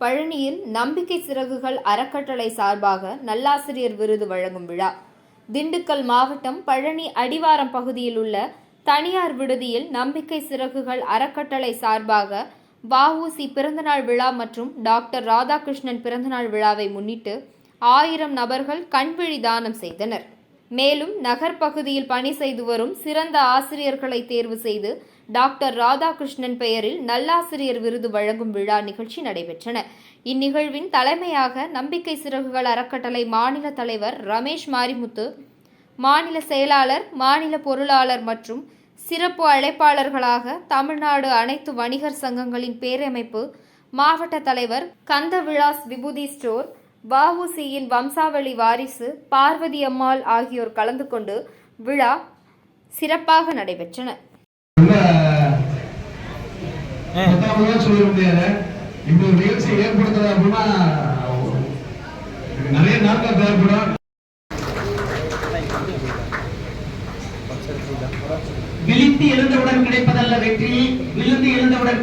பழனியில் நம்பிக்கை சிறகுகள் அறக்கட்டளை சார்பாக நல்லாசிரியர் விருது வழங்கும் விழா. திண்டுக்கல் மாவட்டம் பழனி அடிவாரம் பகுதியில் உள்ள தனியார் விடுதியில் நம்பிக்கை சிறகுகள் அறக்கட்டளை சார்பாக வஉசி பிறந்தநாள் விழா மற்றும் டாக்டர் ராதாகிருஷ்ணன் பிறந்தநாள் விழாவை முன்னிட்டு ஆயிரம் நபர்கள் கண்விழி தானம் செய்தனர். மேலும் நகர் பகுதியில் பணி செய்து வரும் சிறந்த ஆசிரியர்களை தேர்வு செய்து டாக்டர் ராதாகிருஷ்ணன் பெயரில் நல்லாசிரியர் விருது வழங்கும் விழா நிகழ்ச்சி நடைபெற்றன. இந்நிகழ்வின் தலைமையாக நம்பிக்கை சிறகுகள் அறக்கட்டளை மாநில தலைவர் ரமேஷ் மாரிமுத்து மாநில செயலாளர் மாநில பொருளாளர் மற்றும் சிறப்பு அழைப்பாளர்களாக தமிழ்நாடு அனைத்து வணிகர் சங்கங்களின் பேரமைப்பு மாவட்ட தலைவர் கந்த விழாஸ் விபூதி ஸ்டோர் வஉசியின் வம்சாவளி வாரிசு பார்வதி அம்மாள் ஆகியோர் கலந்து கொண்டு விழா சிறப்பாக நடைபெற்றன. விழித்து எழுந்தவுடன் கிடைப்பதல்ல வெற்றி விழுந்து எழுந்தவுடன்